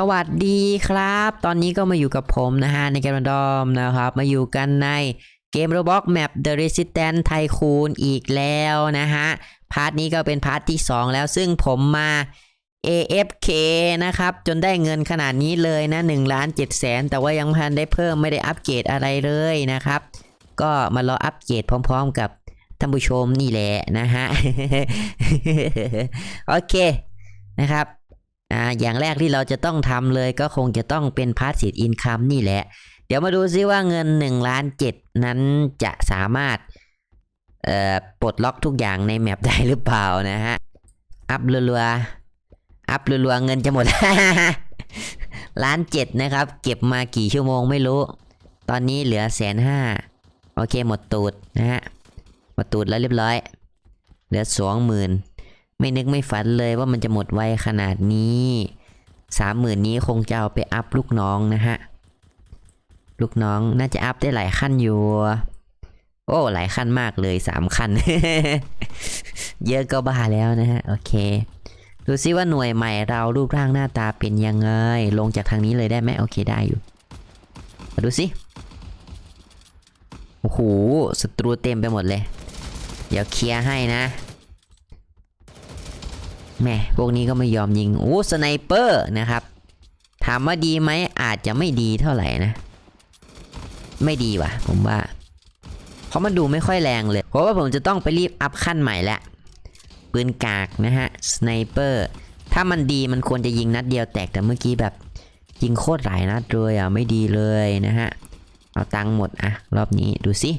สวัสดีครับ ตอนนี้ก็มาอยู่กับผมนะฮะ ในเกมดอมนะครับ มาอยู่กันในเกม Roblox Map The Resistance Tycoon อีกแล้วนะฮะ พาร์ทนี้ก็เป็นพาร์ทที่ 2 แล้วซึ่งผมมา AFK นะครับ จนได้เงินขนาดนี้เลยนะ1ล้าน7แสนแต่ว่ายังไม่ทันได้เพิ่มไม่ได้อัปเกรดอะไรเลยนะครับ ก็มารออัปเกรดพร้อมๆกับท่านผู้ชมนี่แหละนะฮะ โอเคนะครับ อ่าอย่างแรกที่เราจะต้องทำเลยก็คงจะต้องเป็นพาสซีฟอินคัมนี่แหละ เดี๋ยวมาดูซิว่าเงิน1ล้าน7นั้นจะสามารถปลดล็อกทุกอย่างในแมปได้หรือเปล่านะฮะ อัพรัวๆ อัพรัวๆ เงินจะหมด ล้านเจ็ดนะครับ เก็บมากี่ชั่วโมงไม่รู้ ตอนนี้เหลือแสนห้าโอเคหมดตูดนะฮะ หมดตูดแล้วเรียบร้อย เหลือสองหมื่น ไม่นึกไม่ฝันเลยว่ามันจะหมดไวขนาดนี้สามหมื่นนี้คงจะเอาไปอัพลูกน้องนะฮะ ลูกน้องน่าจะอัพได้หลายขั้นอยู่ โอ้ หลายขั้นมากเลยสามขั้น เยอะก็บ้าแล้วนะฮะ โอเค ดูซิว่าหน่วยใหม่เรารูปร่างหน้าตาเป็นยังไง ลงจากทางนี้เลยได้ไหมโอเคได้อยู่ มาดูสิโอ้โหศัตรูเต็มไปหมดเลย เดี๋ยวเคลียร์ให้นะ แม่พวกนี้ก็ไม่ยอมยิง โอ้สไนเปอร์นะครับ ถามว่าดีไหมอาจจะไม่ดีเท่าไหร่นะ ไม่ดีว่ะ ผมว่า เพราะมันดูไม่ค่อยแรงเลย เพราะว่าผมจะต้องไปรีบอัพขั้นใหม่แล้วปืนกากนะฮะสไนเปอร์ถ้ามันดีมันควรจะยิงนัดเดียวแตกแต่เมื่อกี้แบบ ยิงโคตรหลายนัดเลยอะไม่ดีเลยนะฮะเอาตังค์หมดอะรอบนี้ดูสิ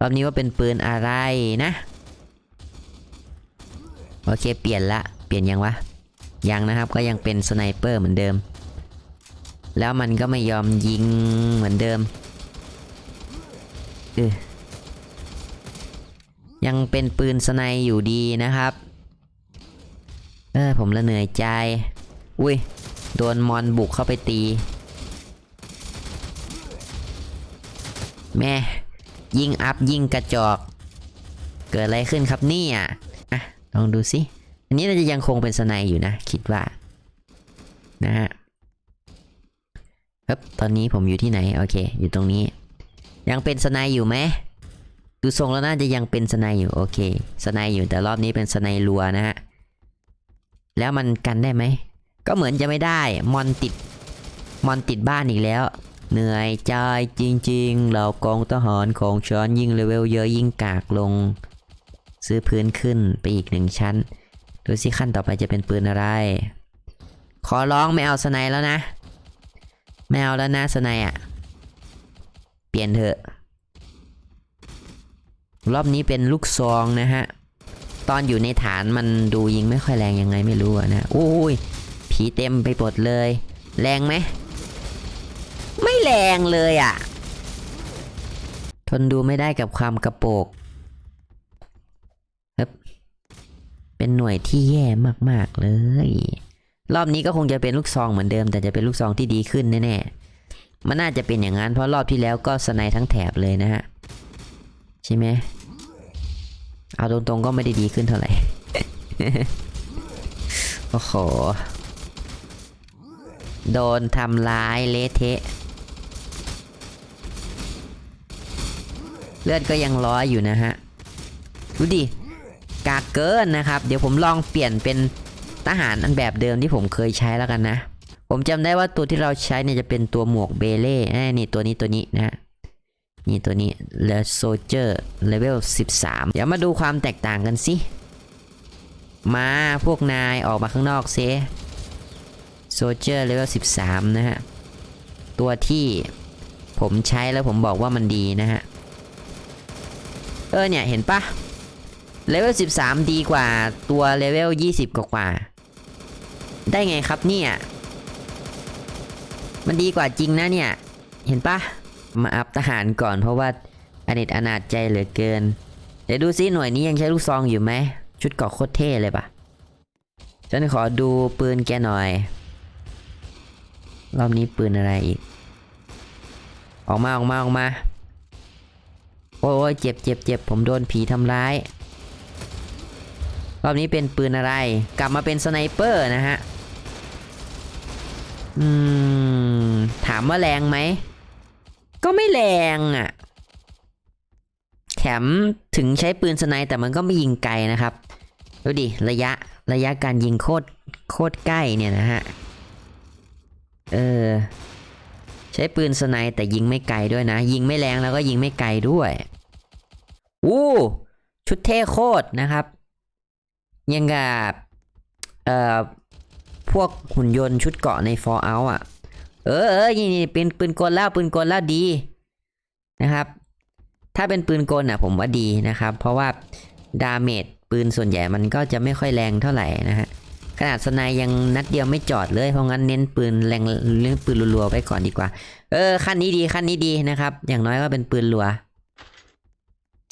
รอบนี้ว่าเป็นปืนอะไรนะ โอเคเปลี่ยนละ เปลี่ยนยังวะ ยังนะครับก็ยังเป็นสไนเปอร์เหมือนเดิม แล้วมันก็ไม่ยอมยิงเหมือนเดิมเออยังเป็นปืนสไนอยู่ดีนะครับ เออผมละเหนื่อยใจ อุ้ย โดนมอนบุกเข้าไปตี แม่ ยิงอัพยิงกระจอก เกิดอะไรขึ้นครับนี่ยอะ ลองดูสิ อันนี้เราจะยังคงเป็นสไนอยู่นะ คิดว่า นะฮะครับตอนนี้ผมอยู่ที่ไหน โอเค อยู่ตรงนี้ ยังเป็นสไนอยู่ไหมดูทรงแล้วน่าจะยังเป็นสไนอยู่ โอเคสไนอยู่แต่รอบนี้เป็นสไนรัวนะฮะ แล้วมันกันได้ไหม ก็เหมือนจะไม่ได้ มอนติด มอนติดบ้านอีกแล้ว เหนื่อยใจจริงๆ เรากองทหารของฉันยิ่งเลเวลเยอะยิ่งกากลง ซื้อพื้นขึ้นไปอีกหนึ่งชั้น ดูสิขั้นต่อไปจะเป็นปืนอะไร ขอร้องไม่เอาสไนแล้วนะ ไม่เอาแล้วนะสไนอะ เปลี่ยนเถอะ รอบนี้เป็นลูกซองนะฮะ ตอนอยู่ในฐานมันดูยิงไม่ค่อยแรงยังไงไม่รู้นะโอ้ยผีเต็มไปหมดเลย แรงไหม ไม่แรงเลยอะ ทนดูไม่ได้กับความกระโปก เป็นหน่วยที่แย่มากๆเลย รอบนี้ก็คงจะเป็นลูกซองเหมือนเดิม แต่จะเป็นลูกซองที่ดีขึ้นแน่ๆ มันน่าจะเป็นอย่างนั้นเพราะรอบที่แล้วก็สไนทั้งแถบเลยนะฮะ ใช่ไหมเอาตรงๆก็ไม่ได้ดีขึ้นเท่าไหร่ โอ้โห โดนทำร้ายเละเทะ เลือดก็ยังร้อยอยู่นะฮะ ดูดิ กากเกินนะครับ เดี๋ยวผมลองเปลี่ยนเป็นทหารอันแบบเดิมที่ผมเคยใช้แล้วกันนะ ผมจำได้ว่าตัวที่เราใช้เนี่ยจะเป็นตัวหมวกเบเล่อ่นี่ตัวนี้ตัวนี้นะฮะนี่ตัวนี้เลโซเจอร์เลเวล13 เดี๋ยวมาดูความแตกต่างกันสิ มาพวกนายออกมาข้างนอกเซโซเจอร์เลเวล13 นะฮะ ตัวที่ผมใช้แล้วผมบอกว่ามันดีนะฮะ เออเนี่ย เห็นปะ เลเวล 13 ดีกว่าตัวเลเวล 20 กว่ากว่า ได้ไงครับเนี่ย มันดีกว่าจริงนะเนี่ย เห็นปะมาอัพทหารก่อนเพราะว่าอเนจอนาจใจเหลือเกิน เดี๋ยวดูซิหน่วยนี้ยังใช้ลูกซองอยู่ไหม ชุดเกาะโคตรเท่เลยปะฉันขอดูปืนแกหน่อย รอบนี้ปืนอะไรอีก ออกมาออกมาออกมา โอ้ยเจ็บเจ็บเจ็บผมโดนผีทำร้าย รอบนี้เป็นปืนอะไร กลับมาเป็นสไนเปอร์นะฮะ อืม ถามว่าแรงไหม ก็ไม่แรงอะ่ะ แถมถึงใช้ปืนสไนแต่มันก็ไม่ยิงไกลนะครับ ดูดิ ระยะระยะการยิงโคตรโคตรใกล้เนี่ยนะฮะ เออ ใช้ปืนสไนแต่ยิงไม่ไกลด้วยนะ ยิงไม่แรงแล้วก็ยิงไม่ไกลด้วย อู้ ชุดเท่โคตรนะครับ ยังกับเอ่อพวกหุ่นยนต์ชุดเกาะใน Fallout อะ เออเออนี่นี่เป็นปืนกลแล้วปืนกลแล้วดีนะครับ ถ้าเป็นปืนกลอะผมว่าดีนะครับ เพราะว่าดาเมจปืนส่วนใหญ่มันก็จะไม่ค่อยแรงเท่าไหร่นะฮะขนาดสไนยยังนัดเดียวไม่จอดเลยเพราะงั้นเน้นปืนแรงเรื่องปืนรัวๆไว้ก่อนดีกว่า เออคันนี้ดีคันนี้ดีนะครับ อย่างน้อยก็เป็นปืนรัว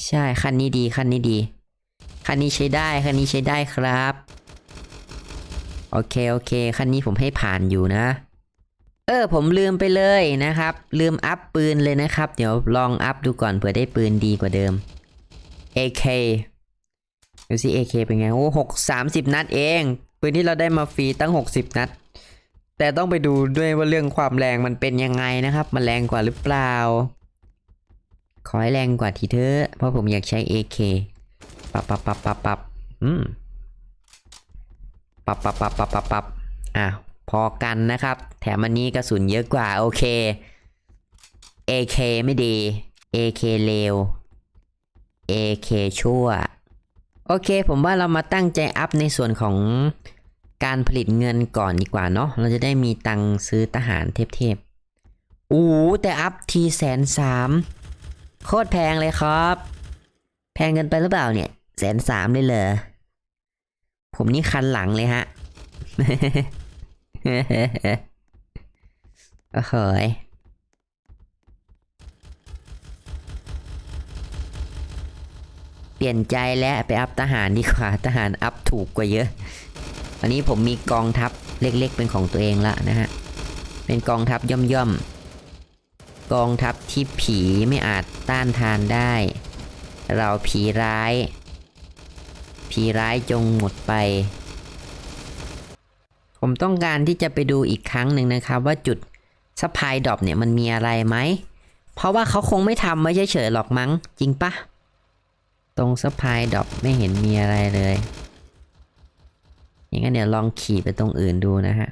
ใช่คันนี้ดีคันนี้ดี คันนี้ใช้ได้ คันนี้ใช้ได้ครับ โอเค โอเค คันนี้ผมให้ผ่านอยู่นะ เออ ผมลืมไปเลยนะครับ ลืมอัพปืนเลยนะครับ เดี๋ยวลองอัพดูก่อนเผื่อได้ปืนดีกว่าเดิม AK ดูสิ AK เป็นไง โอ้หกสามสิบนัดเอง ปืนที่เราได้มาฟรีตั้ง 60 นัด แต่ต้องไปดูด้วยว่าเรื่องความแรงมันเป็นยังไงนะครับ มันแรงกว่าหรือเปล่า ขอให้แรงกว่าทีเถอะ เพราะผมอยากใช้ AK ปับปับปับปับปับอืมปับปับปับปับปับปับอะพอกันนะครับ แถมอันนี้กระสุนเยอะกว่า โอเค AK ไม่ดี AK เลว AK ชั่ว โอเค ผมว่าเรามาตั้งใจอัพในส่วนของการผลิตเงินก่อนดีกว่าเนาะเราจะได้มีตังซื้อทหารเทพๆอู้แต่อัพทีแสนสามโคตรแพงเลยครับ แพงเกินไปหรือเปล่าเนี่ย แสนสามเลยเหรอ ผมนี่คันหลังเลยฮะโอ้โหยเปลี่ยนใจแล้วไปอัพทหารดีกว่าทหารอัพถูกกว่าเยอะอันนี้ผมมีกองทัพเล็กๆเป็นของตัวเองละนะฮะ เป็นกองทัพย่อมๆ กองทัพที่ผีไม่อาจต้านทานได้ เราผีร้าย ผีร้ายจงหมดไป ผมต้องการที่จะไปดูอีกครั้งหนึ่งนะครับ ว่าจุดสปายดรอปเนี่ยมันมีอะไรไหม เพราะว่าเขาคงไม่ทำไว้เฉยๆหรอกมั้ง จริงปะตรงสปายดรอปไม่เห็นมีอะไรเลยอย่างนั้นเดี๋ยวลองขี่ไปตรงอื่นดูนะฮะ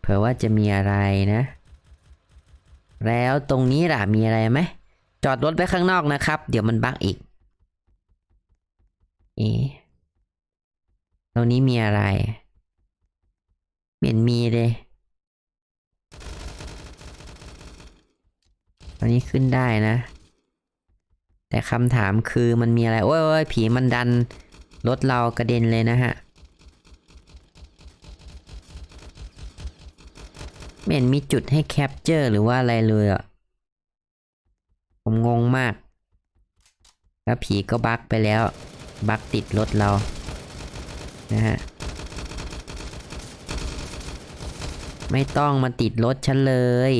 เผื่อว่าจะมีอะไรนะ แล้วตรงนี้ล่ะมีอะไรไหมจอดรถไว้ข้างนอกนะครับ เดี๋ยวมันบั๊กอีก อ๊ะตรงนี้มีอะไรไม่เห็นมีเลยตอนนี้ขึ้นได้นะ แต่คำถามคือมันมีอะไร โอ้ยโอ้ยผีมันดันรถเรากระเด็นเลยนะฮะไม่เห็นมีจุดให้แคปเจอร์หรือว่าอะไรเลยอะ ผมงงมาก แล้วผีก็บักไปแล้ว บั๊กติดรถเรา นะฮะ ไม่ต้องมาติดรถฉันเลย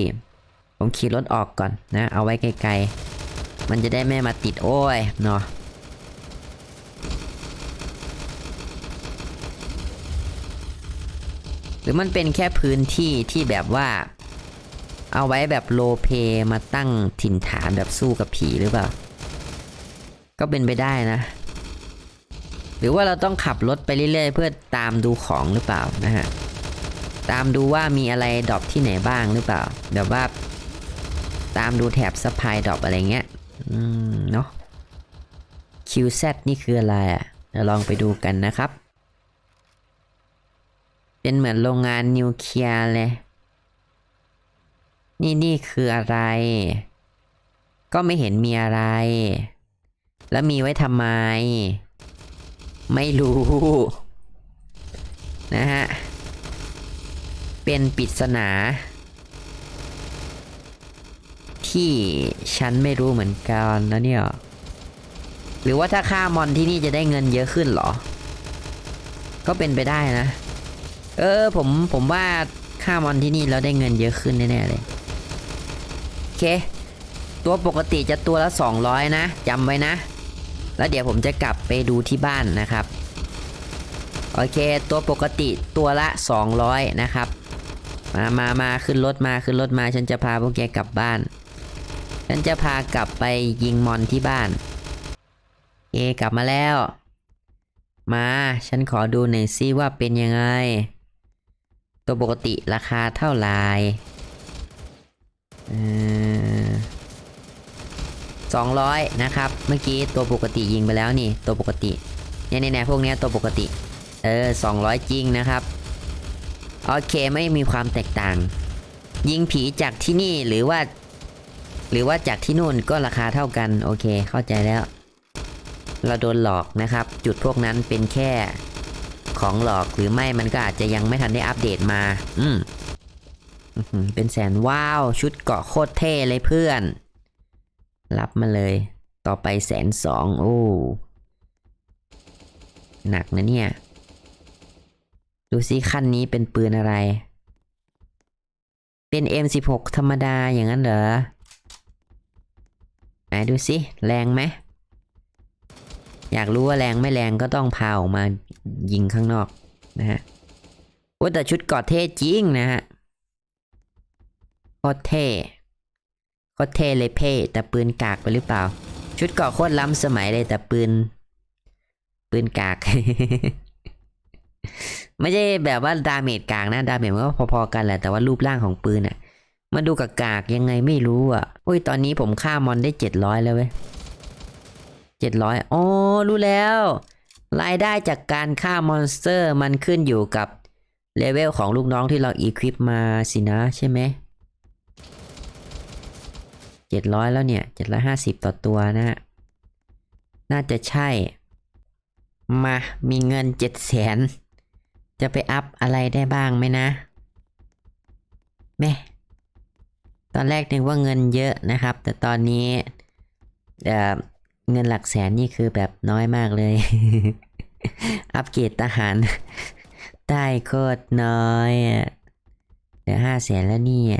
ผมขี่รถออกก่อนนะ เอาไว้ไกลๆ มันจะได้ไม่มาติดโอ้ยเนาะหรือมันเป็นแค่พื้นที่ที่แบบว่า เอาไว้แบบโลเพมาตั้งถิ่นฐานแบบสู้กับผีหรือเปล่า ก็เป็นไปได้นะ หรือว่าเราต้องขับรถไปเรื่อยๆ เพื่อตามดูของหรือเปล่านะฮะตามดูว่ามีอะไรดรอปที่ไหนบ้างหรือเปล่าแบบว่า ตามดูแถบสปายดรอปอะไรเงี้ยอืมเนาะ QZ นี่คืออะไรอะเดี๋ยวลองไปดูกันนะครับ เป็นเหมือนโรงงานนิวเคลียร์เลย นี่นี่คืออะไร ก็ไม่เห็นมีอะไร แล้วมีไว้ทำไม ไม่รู้ นะฮะ เป็นปริศนา ที่ฉันไม่รู้เหมือนกันนะเนี่ย หรือว่าถ้าฆ่ามอนที่นี่จะได้เงินเยอะขึ้นเหรอ ก็เป็นไปได้นะ เออผมผมว่าฆ่ามอนที่นี่แล้วได้เงินเยอะขึ้นแน่ๆเลยโอเค ตัวปกติจะตัวละ 200 นะจำไว้นะ แล้วเดี๋ยวผมจะกลับไปดูที่บ้านนะครับ โอเค ตัวปกติตัวละ 200 นะครับ มามามาขึ้นรถมาขึ้นรถมา ฉันจะพาพวกแกกลับบ้าน ฉันจะพากลับไปยิงมอนที่บ้านเอกลับมาแล้ว มา ฉันขอดูหน่อยซิว่าเป็นยังไง ตัวปกติราคาเท่าไหร่ สองร้อยนะครับ เมื่อกี้ตัวปกติยิงไปแล้วนี่ตัวปกติเนี่ยเนี่ยพวกเนี้ยตัวปกติ เออสองร้อยจริงนะครับ โอเคไม่มีความแตกต่าง ยิงผีจากที่นี่หรือว่า หรือว่าจากที่นู่นก็ราคาเท่ากัน โอเคเข้าใจแล้ว เราโดนหลอกนะครับ จุดพวกนั้นเป็นแค่ของหลอกหรือไม่มันก็อาจจะยังไม่ทันได้อัปเดตมา อืมเป็นแสนว้าว ชุดเกาะโคตรเท่เลยเพื่อน รับมาเลย ต่อไปแสนสองโอ้ หนักนะเนี่ย ดูซิขั้นนี้เป็นปืนอะไร เป็น M16 ธรรมดาอย่างนั้นเหรอไหนดูสิแรงไหม อยากรู้ว่าแรงไม่แรงก็ต้องพาออกมายิงข้างนอกนะฮะโอ้แต่ชุดกอดเท่จริงนะฮะโคตรเท่ โคตรเท่เลยเพ่แต่ปืนกากไปหรือเปล่า ชุดเกาะโคตรล้ำสมัยเลยแต่ปืน ปืนกาก ไม่ใช่แบบว่าดาเมจกากนะดาเมจมันก็พอๆกันแหละแต่ว่ารูปร่างของปืนอะมันดูกากยังไงไม่รู้อะอุ้ยตอนนี้ผมฆ่ามอนได้เจ็ดร้อยแล้วเว้ยเจ็ดร้อยอ๋อรู้แล้ว รายได้จากการฆ่ามอนสเตอร์มันขึ้นอยู่กับเลเวลของลูกน้องที่เราอีควิปมาสินะใช่ไหม เจ็ดร้อยแล้วเนี่ยเจ็ดร้อยห้าสิบต่อตัวนะฮะ น่าจะใช่ มา มีเงินเจ็ดแสนจะไปอัพอะไรได้บ้างไหมนะ แม่ ตอนแรกนึกว่าเงินเยอะนะครับ แต่ตอนนี้เอ่อเงินหลักแสนนี่คือแบบน้อยมากเลย อัปเกรดทหาร ได้โคตรน้อยอะเหลือห้าแสนแล้วเนี่ย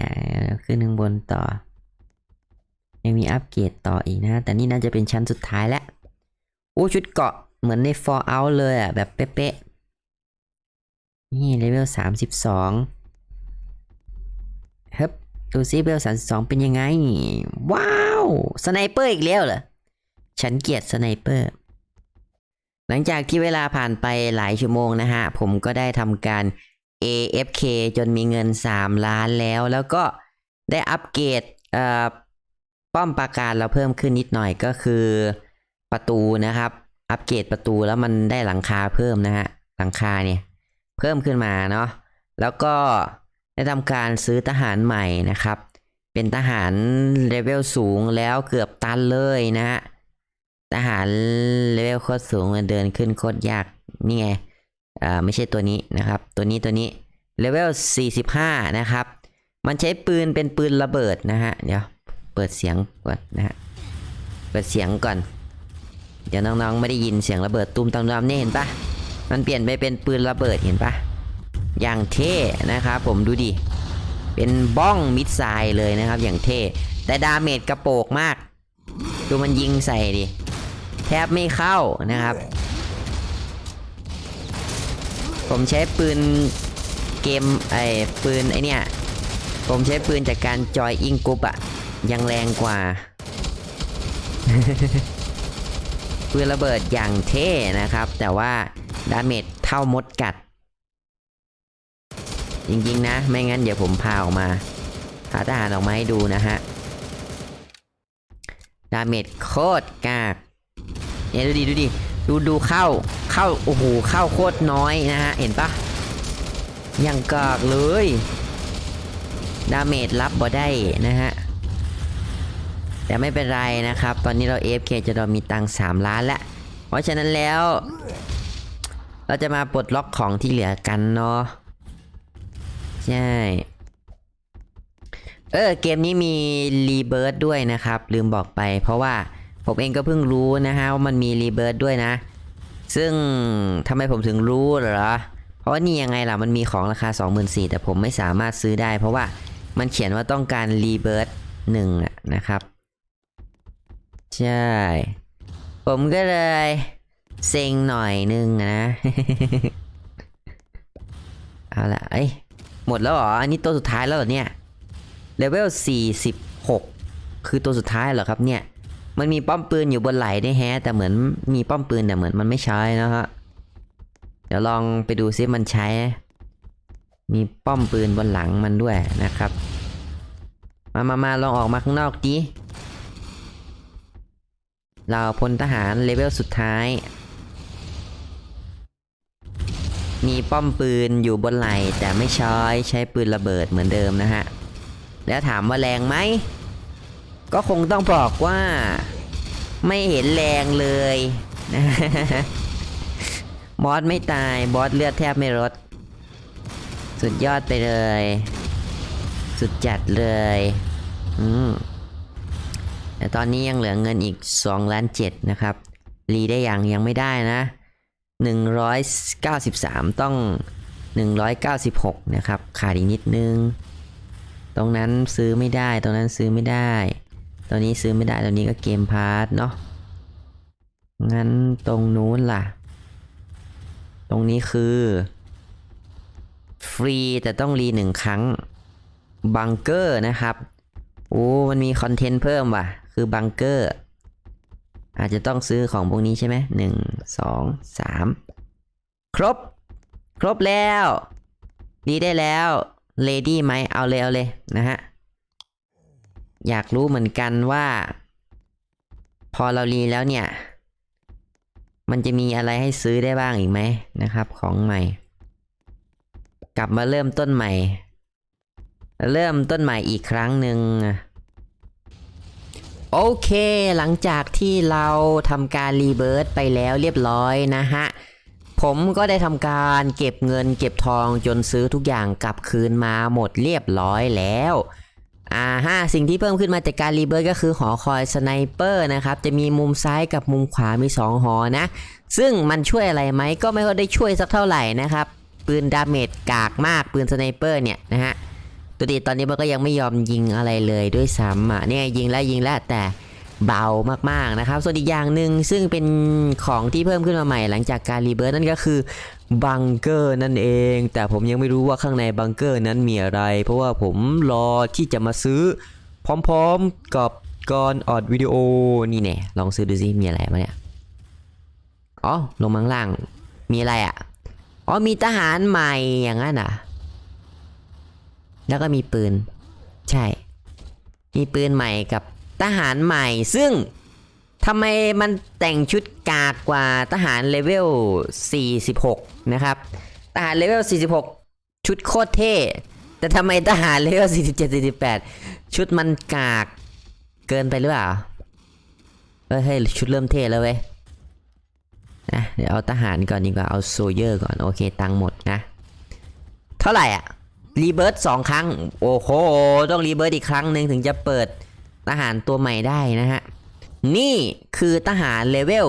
ขึ้นข้างบนต่อ ยังมีอัปเกรดต่ออีกนะ แต่นี่น่าจะเป็นชั้นสุดท้ายแล้วโอ้ชุดเกาะเหมือนใน Fallout เลยอะ แบบเป๊ะๆ นี่เลเวลสามสิบสองเฮ้ยดูซิเลเวลสามสิบสองเป็นยังไง ว้าว สไนเปอร์อีกแล้วเหรอ ฉันเกลียดสไนเปอร์ หลังจากที่เวลาผ่านไปหลายชั่วโมงนะฮะ ผมก็ได้ทำการ AFK จนมีเงิน 3 ล้านแล้ว แล้วก็ได้อัปเกรดเอ่อ ป้อมปราการเราเพิ่มขึ้นนิดหน่อยก็คือ ประตูนะครับ อัปเกรดประตูแล้วมันได้หลังคาเพิ่มนะฮะหลังคาเนี่ยเพิ่มขึ้นมาเนาะแล้วก็ได้ทำการซื้อทหารใหม่นะครับ เป็นทหารเลเวลสูงแล้วเกือบตันเลยนะฮะทหารเลเวลโคตรสูงเดินขึ้นโคตรยากนี่ไงอ่าไม่ใช่ตัวนี้นะครับ ตัวนี้ตัวนี้เลเวล45 นะครับ มันใช้ปืนเป็นปืนระเบิดนะฮะเดี๋ยว เปิดเสียงก่อนนะฮะ เปิดเสียงก่อน เดี๋ยวน้องๆไม่ได้ยินเสียงระเบิดตุ้มตามๆนี่เห็นปะมันเปลี่ยนไปเป็นปืนระเบิดเห็นปะอย่างเท่นะครับผมดูดิ เป็นบ้องมิดไซล์เลยนะครับอย่างเท่ แต่ดาเมจกระโปกมาก ดูมันยิงใส่ดิ แทบไม่เข้านะครับ ผมใช้ปืนเกมไอ้ปืนไอเนี่ย ผมใช้ปืนจากการจอยอิงกุปอะ ยังแรงกว่าปืนระเบิดอย่างเท่นะครับ แต่ว่าดาเมจเท่ามดกัด จริงๆนะ ไม่งั้นเดี๋ยวผมพาออกมาพาทหารออกมาให้ดูนะฮะ ดาเมจโคตรกากเนี่ยดูดิดูดิดูดูเข้าเข้าโอ้โหเข้าโคตรน้อยนะฮะ เห็นปะยังกากเลย ดาเมจรับบ่ได้นะฮะ แต่ไม่เป็นไรนะครับ ตอนนี้เรา AFK จะเรามีตังค์3ล้านแล้วเพราะฉะนั้นแล้ว เราจะมาปลดล็อกของที่เหลือกันเนาะใช่เออเกมนี้มีรีเบิร์ดด้วยนะครับ ลืมบอกไป เพราะว่าผมเองก็เพิ่งรู้นะฮะว่ามันมีรีเบิร์ดด้วยนะ ซึ่งทำไมผมถึงรู้เหรอ เพราะว่านี่ยังไงล่ะมันมีของราคา 24,000แต่ผมไม่สามารถซื้อได้ เพราะว่ามันเขียนว่าต้องการรีเบิร์ดหนึ่งนะครับ ใช่ ผมก็เลยเซ็งหน่อยนึงนะ เอาละเอ้ย หมดแล้วเหรอ อันนี้ตัวสุดท้ายแล้วเหรอเนี่ย เลเวล 46 คือตัวสุดท้ายเหรอครับเนี่ย มันมีป้อมปืนอยู่บนไหล่ได้แฮะ แต่เหมือนมีป้อมปืนแต่เหมือนมันไม่ใช้นะฮะ เดี๋ยวลองไปดูซิมันใช้ มีป้อมปืนบนหลังมันด้วยนะครับ มามามาลองออกมาข้างนอกดิ เราพลทหารเลเวลสุดท้าย มีป้อมปืนอยู่บนไหล่แต่ไม่ใช้ใช้ปืนระเบิดเหมือนเดิมนะฮะ แล้วถามว่าแรงไหม ก็คงต้องบอกว่า ไม่เห็นแรงเลยบอสไม่ตายบอสเลือดแทบไม่ลดสุดยอดไปเลย สุดจัดเลย อืม แต่ตอนนี้ยังเหลือเงินอีก2ล้าน7นะครับ รีได้ยังยังไม่ได้นะ 193 ต้อง 196 นะครับ ขาดอีกนิดนึง ตรงนั้นซื้อไม่ได้ ตรงนั้นซื้อไม่ได้ ตอนนี้ซื้อไม่ได้ตรงนี้ก็เกมพาร์ทเนาะ งั้นตรงนู้นล่ะ ตรงนี้คือ ฟรีแต่ต้องรีหนึ่งครั้ง บังเกอร์นะครับโอ้ มันมีคอนเทนต์เพิ่มว่ะ คือบังเกอร์อาจจะต้องซื้อของพวกนี้ใช่ไหมหนึ่งสองสามครบ ครบแล้ว ดีได้แล้วเลดี้ไหมเอาเลยเอาเลยนะฮะ อยากรู้เหมือนกันว่า พอเรารีแล้วเนี่ย มันจะมีอะไรให้ซื้อได้บ้างอีกไหมนะครับ ของใหม่ กลับมาเริ่มต้นใหม่ เริ่มต้นใหม่อีกครั้งหนึ่ง โอเค หลังจากที่เราทำการรีเบิร์ตไปแล้วเรียบร้อยนะฮะ ผมก็ได้ทำการเก็บเงินเก็บทองจนซื้อทุกอย่างกลับคืนมาหมดเรียบร้อยแล้ว อ่าฮะสิ่งที่เพิ่มขึ้นมาจากการรีเบิร์ตก็คือหอคอยสไนเปอร์นะครับ จะมีมุมซ้ายกับมุมขวามี 2 หอนะ ซึ่งมันช่วยอะไรไหมก็ไม่ค่อยได้ช่วยสักเท่าไหร่นะครับ ปืนดาเมจกากมากปืนสไนเปอร์เนี่ยนะฮะ ตัวดีตอนนี้มันก็ยังไม่ยอมยิงอะไรเลยด้วยซ้ำอะเนี่ยยิงแล้วยิงแล้วแต่เบามากๆนะครับ ส่วนอีกอย่างหนึ่งซึ่งเป็นของที่เพิ่มขึ้นมาใหม่หลังจากการรีเบิร์ตนั่นก็คือบังเกอร์นั่นเอง แต่ผมยังไม่รู้ว่าข้างในบังเกอร์นั้นมีอะไร เพราะว่าผมรอที่จะมาซื้อ พร้อมๆกับก่อนออดวิดีโอนี่แน่ลองซื้อดูซิมีอะไรมาเนี่ยอ๋อลงมาข้งล่างมีอะไรอะอ๋อมีทหารใหม่อย่างนั้นอะ แล้วก็มีปืน ใช่ มีปืนใหม่กับทหารใหม่ ซึ่งทำไมมันแต่งชุดกากกว่าทหารเลเวล 46 นะครับ ทหารเลเวล 46 ชุดโคตรเท่ แต่ทำไมทหารเลเวล 47 48 ชุดมันกากเกินไปหรือเปล่าเฮ้ยชุดเริ่มเท่แล้วเว้ยนะเดี๋ยวเอาทหารก่อนดีกว่า เอาโซเยอร์ก่อน โอเค ตังค์หมดนะ เท่าไหร่อะ รีเบิร์ตสองครั้ง โอ้โห ต้องรีเบิร์ตอีกครั้งหนึ่งถึงจะเปิดทหารตัวใหม่ได้นะฮะ นี่คือทหารเลเวล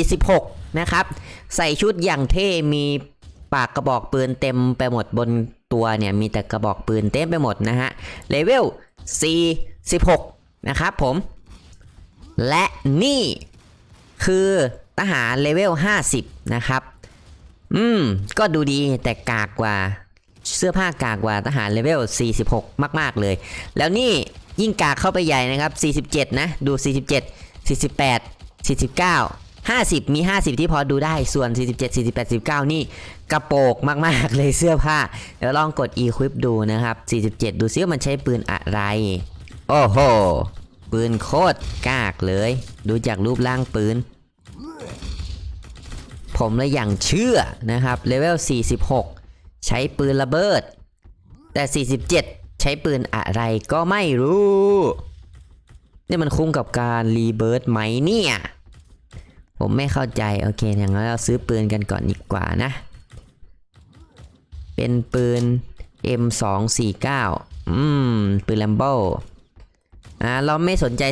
46 นะครับ ใส่ชุดอย่างเท่ มีปากกระบอกปืนเต็มไปหมดบนตัวเนี่ยมีแต่กระบอกปืนเต็มไปหมดนะฮะ เลเวล 46 นะครับผม และนี่คือทหารเลเวล 50 นะครับ อืม ก็ดูดีแต่กากกว่า เสื้อผ้ากากกว่าทหารเลเวล 46 มาก ๆ เลย แล้วนี่ยิ่งกากเข้าไปใหญ่นะครับ 47 นะ ดู 47 48 49 50 มี 50 ที่พอดูได้ส่วน 47 48 49 นี่กระโปกมาก ๆ เลยเสื้อผ้า เดี๋ยวลองกด equip ดูนะครับ 47 ดูซิว่ามันใช้ปืนอะไร โอ้โห ปืนโคตรกากเลย ดูจากรูปร่างปืน ผมเลยอย่างเชื่อนะครับเลเวล46 ใช้ปืนระเบิด แต่ 47 ใช้ปืนอะไรก็ไม่รู้นี่มันคุ้มกับการรีเบิร์ตไหมเนี่ย ผมไม่เข้าใจ โอเค อย่างนั้นเราซื้อปืนกันก่อนดีกว่านะ เป็นปืน M249 อืม ปืนแลมโบ้อ่า เราไม่สนใจ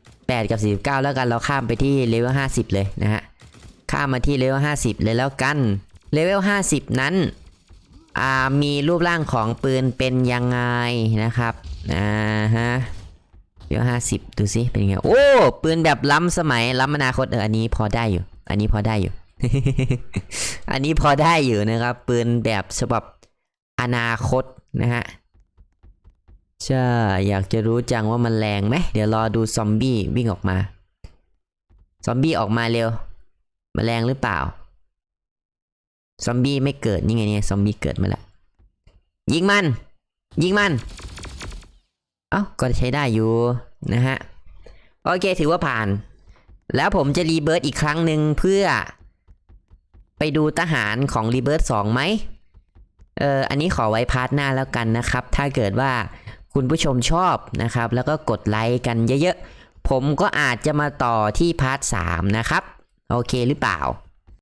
48 กับ 49 แล้วกัน เราข้ามไปที่เลเวล 50 เลยนะฮะ ข้ามมาที่เลเวล 50 เลยแล้วกัน เลเวล 50 นั้น มีรูปร่างของปืนเป็นยังไงนะครับอ่าฮะเลเวล50ดูสิเป็นยังไงโอ้ปืนแบบล้ำสมัยล้ำอนาคตเอออันนี้พอได้อยู่ อันนี้พอได้อยู่ อันนี้พอได้อยู่นะครับ ปืนแบบฉบับอนาคตนะฮะใช่อยากจะรู้จังว่ามันแรงไหมเดี๋ยวรอดูซอมบี้วิ่งออกมา ซอมบี้ออกมาเร็วมันแรงหรือเปล่า ซอมบี้ไม่เกิดนี่ไงเนี่ยซอมบี้เกิดมาแล้วยิงมัน ยิงมัน เอ้าก็ใช้ได้อยู่นะฮะ โอเคถือว่าผ่าน แล้วผมจะรีเบิร์ตอีกครั้งหนึ่งเพื่อ ไปดูทหารของรีเบิร์ตสองไหมเอออันนี้ขอไว้พาร์ทหน้าแล้วกันนะครับ ถ้าเกิดว่าคุณผู้ชมชอบนะครับ แล้วก็กดไลค์กันเยอะๆ ผมก็อาจจะมาต่อที่พาร์ทสามนะครับ โอเคหรือเปล่า